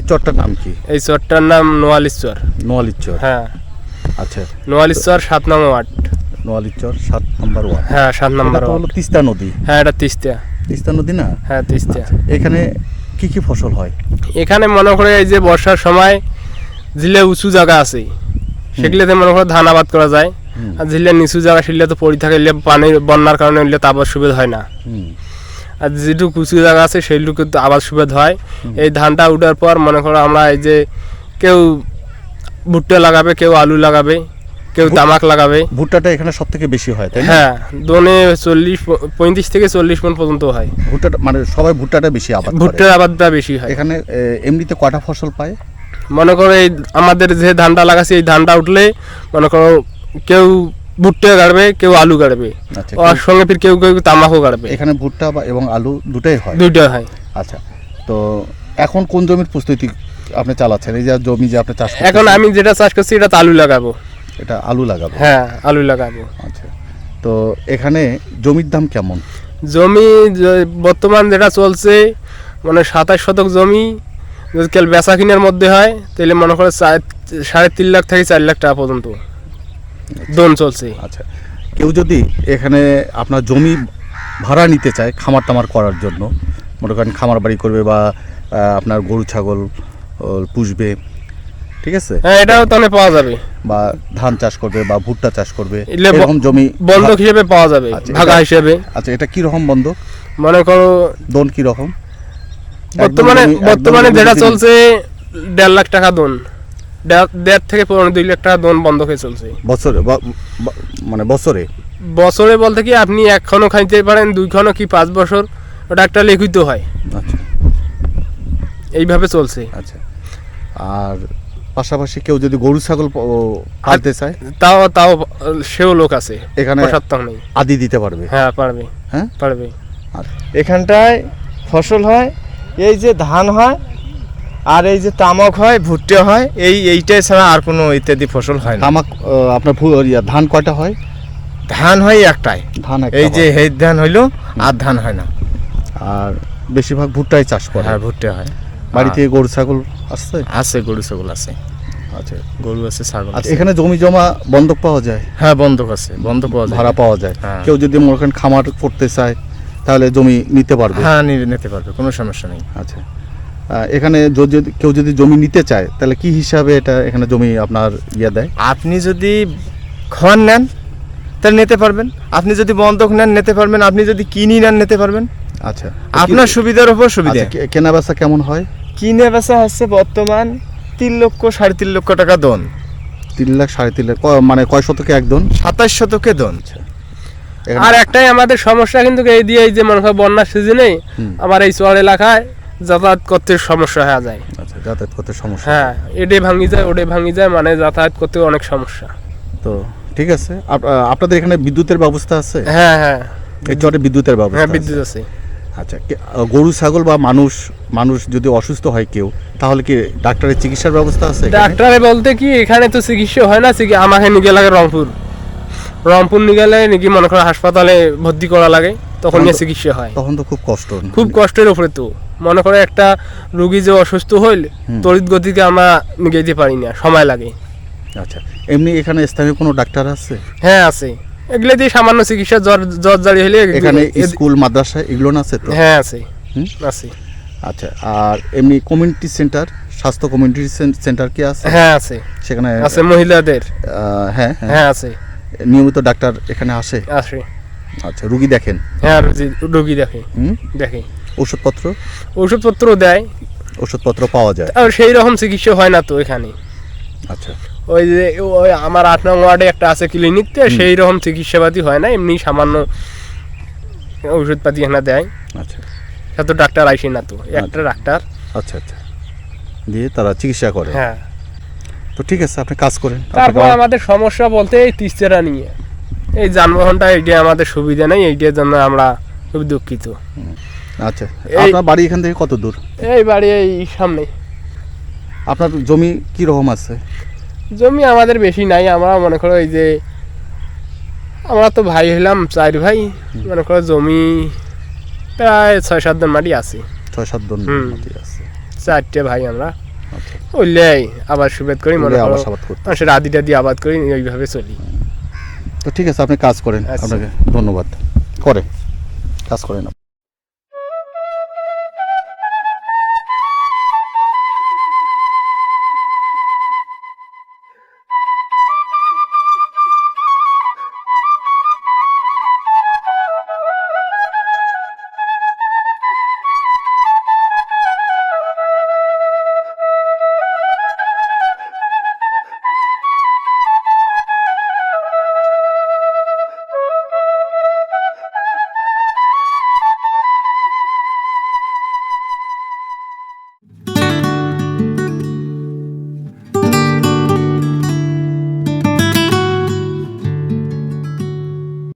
এই চরটার নাম কি? এই চরটার নাম নোয়ালির চর হ্যাঁ। আচ্ছা। নোয়ালিশ্বর সাত নম্বর ওয়ার্ড। নোয়ালির চর সাত নম্বর ওয়ার্ড। হ্যাঁ সাত নম্বর হলো তিস্তা নদী। হ্যাঁ এটা তিস্তা। তিস্তা নদী না? হ্যাঁ তিস্তা। এখানে কি কি ফসল হয়? এখানে মনে করে এই যে বর্ষার সময় জিলে উঁচু জায়গা আছে সেগুলোতে মনে করে ধান আবাদ করা যায়। আর জিলে নিচু জায়গা সেগুলো তো পড়ে থাকে এগুলো পানি বন্যার কারণে এগুলো তো সুবিধা হয় না। আর যেটুকু উঁচু জায়গা আছে সেইটুকু তো আবাদ সুবিধা হয়। এই ধানটা উঠার পর মনে করো আমরা এই যে কেউ ভুট্টা লাগাবে কেউ আলু লাগাবে কেউ তামাক লাগাবে। ভুট্টাটা এখানে সব থেকে বেশি হয় তাই হ্যাঁ দোনে চল্লিশ পঁয়ত্রিশ থেকে চল্লিশ মন পর্যন্ত হয়। ভুট্টাটা মানে সবাই ভুট্টাটা বেশি আবাদ ভুট্টার আবাদটা বেশি হয়। এখানে এমনিতে কটা ফসল পায়? মনে করো এই আমাদের যে ধানটা লাগাচ্ছি এই ধানটা উঠলে মনে করো কেউ ভুট্টা গাড়বে কেউ আলু গাড়বে। আচ্ছা ওর সঙ্গে ফির কেউ কেউ তামাকও গাড়বে। এখানে ভুট্টা বা এবং আলু দুটাই হয়? দুইটা হয়। আচ্ছা তো এখন কোন জমির প্রস্তুতি আপনি চালাচ্ছেন? এই যে জমি যে আপনি চাষ এখন আমি যেটা চাষ করছি এটা আলু লাগাবো। এটা আলু লাগাবো? হ্যাঁ আলু লাগাবো। আচ্ছা তো এখানে জমির দাম কেমন? জমি বর্তমান যেটা চলছে মানে সাতাশ শতক জমি যদি কেউ বেচা কিনার মধ্যে হয় তাহলে মনে করো সাড়ে তিন লাখ থেকে চার লাখ টাকা পর্যন্ত। দন চলছে। আচ্ছা কেউ যদি এখানে আপনার জমি ভাড়া নিতে চায় খামার টামার করার জন্য মনে করেন খামার বাড়ি করবে বা আপনার গরু ছাগল পুষবে ঠিক আছে? হ্যাঁ এটাও তাহলে পাওয়া যাবে। বা ধান চাষ করবে বা ভুট্টা চাষ করবে এরকম জমি বন্ধক হিসেবে পাওয়া যাবে আচ্ছা, ভাগা এটা- হিসেবে। আচ্ছা এটা কি রকম বন্ধক? মনে করো দন কি রকম? বর্তমানে বর্তমানে যেটা চলছে দেড় লাখ টাকা দন। দেড়- থেকে পনেরো দুই লাখ টাকা দন বন্ধ হয়ে চলছে। বছরে? মানে বছরে? বছরে বলতে কি আপনি একখানও খাইতে পারেন দুইখানও কি পাঁচ বছর? ওটা একটা লিখিত হয়। আচ্ছা। এইভাবে চলছে। আচ্ছা। আর পাশাপাশি কেউ যদি গরু ছাগল পালতে চায়? তাও তাও সেও লোক আছে। এখানে নেই। আদি দিতে পারবে? হ্যাঁ পারবে। হ্যাঁ? পারবে। এখানটায় ফসল হয় এই যে ধান হয় আর এই যে তামাক হয় ভুট্টে হয় এই এইটাই ছাড়া আর কোনো ইত্যাদি ফসল হয় না। তামাক আপনার ধান কয়টা হয়? ধান হয় একটাই। ধান এই যে। হেদ ধান হইল আর ধান হয় না। আর বেশিরভাগ ভুট্টাই চাষ করে। হ্যাঁ ভুট্টে হয়। বাড়িতে গরু ছাগল আসছে আছে গরু ছাগল আছে। আচ্ছা। গরু আছে ছাগল আচ্ছা আছে। এখানে জমি জমা বন্ধক পাওয়া যায়? হ্যাঁ বন্ধক আছে বন্ধক পাওয়া যায়। ভাড়া পাওয়া যায়। হ্যাঁ। কেউ যদি মনে করেন খামার করতে চায় তাহলে জমি নিতে পারবে? হ্যাঁ নিতে পারবে কোনো সমস্যা নেই। আচ্ছা। এখানে যদি কেউ যদি জমি নিতে চায় তাহলে কি হিসাবে এটা এখানে জমি আপনার ইয়ে দেয়? আপনি যদি খড় নেন তাহলে নিতে পারবেন। আপনি যদি বন্ধক নেন নিতে পারবেন। আপনি যদি কিনি নেন নিতে পারবেন। আচ্ছা। আপনার সুবিধার উপর সুবিধা। আচ্ছা, কেনা বেচা কেমন হয়? কিনে বেচা হচ্ছে বর্তমান তিন লক্ষ সাড়ে তিন লক্ষ টাকা দন। তিন লাখ সাড়ে তিন লাখ মানে কয় শতকে এক দন? সাতাশ শতকে দন। আর একটাই আমাদের সমস্যা কিন্তু এই দিয়ে এই যে মনে হয় বন্যার সিজনে। আমার এই চর এলাকায় যাতায়াত করতে সমস্যা হয়ে যায়। আচ্ছা যাতায়াত করতে সমস্যা। হ্যাঁ এডে ভাঙি যায় ওডে ভাঙি যায় মানে যাতায়াত করতে অনেক সমস্যা। তো ঠিক আছে। আপনাদের এখানে বিদ্যুতের ব্যবস্থা আছে? হ্যাঁ হ্যাঁ। এই চরে বিদ্যুতের ব্যবস্থা হ্যাঁ বিদ্যুৎ আছে। আচ্ছা গরু ছাগল বা মানুষ মানুষ যদি অসুস্থ হয় কেউ তাহলে কি ডাক্তারের চিকিৎসার ব্যবস্থা আছে? ডাক্তারে বলতে কি এখানে তো চিকিৎসা হয় না আমাকে নিয়ে লাগে রংপুর। রংপুর নিয়ে গেলে নাকি মনে করো হাসপাতালে ভর্তি করা লাগে তখন চিকিৎসা হয়। তখন তো খুব কষ্ট। খুব কষ্টের উপরে তো। মনে করে একটা রুগী যে অসুস্থ হইল। তড়িৎ গতিকে আমরা যেতে পারি না সময় লাগে। আচ্ছা এমনি এখানে স্থানীয় কোনো ডাক্তার আছে? হ্যাঁ আছে। এগুলো দিয়ে সামান্য চিকিৎসা জ্বর জ্বর জারি হলে এখানে স্কুল মাদ্রাসা এগুলো না আছে তো? হ্যাঁ আছে? আছে। আচ্ছা আর এমনি কমিউনিটি সেন্টার স্বাস্থ্য কমিউনিটি সেন্টার কি আছে? হ্যাঁ আছে। সেখানে আছে মহিলাদের। হ্যাঁ হ্যাঁ। হ্যাঁ আছে। নিয়মিত ডাক্তার এখানে আসে? আসে। আচ্ছা রুগী দেখেন? হ্যাঁ রুগী- রুগী দেখে। হুম? দেখে। ওষুধপত্র ওষুধপত্র দেয়। ওষুধপত্র পাওয়া যায়। আর সেই রকম চিকিৎসা হয় না তো এখানে। আচ্ছা। ওই যে ওই আমার আট নং ওয়ার্ডে একটা আছে ক্লিনিক তো সেই রকম চিকিৎসাপাতি হয় না এমনি সামান্য ওষুধপাতি এখানে দেয়। আচ্ছা। সে তো ডাক্তার আইসে না তো একটা ডাক্তার আচ্ছা আচ্ছা। দিয়ে তারা চিকিৎসা করে। হ্যাঁ। তো ঠিক আছে আপনি কাজ করেন। তারপর আমাদের সমস্যা বলতে এই তিস্তেরা নিয়ে। এই যানবাহনটা এইটা আমাদের সুবিধা নেই এইটার জন্য আমরা খুব দুঃখিত। আচ্ছা আপনার বাড়ি এখান থেকে কত দূর? এই বাড়ি এই সামনে। আপনার জমি কি রকম আছে? জমি আমাদের বেশি নাই আমরা মনে করো এই যে আমরা তো ভাই হলাম চার ভাই মনে করো জমি প্রায় ছয় সাত জন মাটি আছে। ছয় সাত দন। মাটি আছে। চারটে ভাই আমরা। আচ্ছা। ওইলাই আবার সুবেদ করি মনে করো মানুষের আদি টাদি আবাদ করি ওইভাবে চলি। তো ঠিক আছে আপনি কাজ করেন আচ্ছা। আপনাকে ধন্যবাদ। করেন কাজ করেন।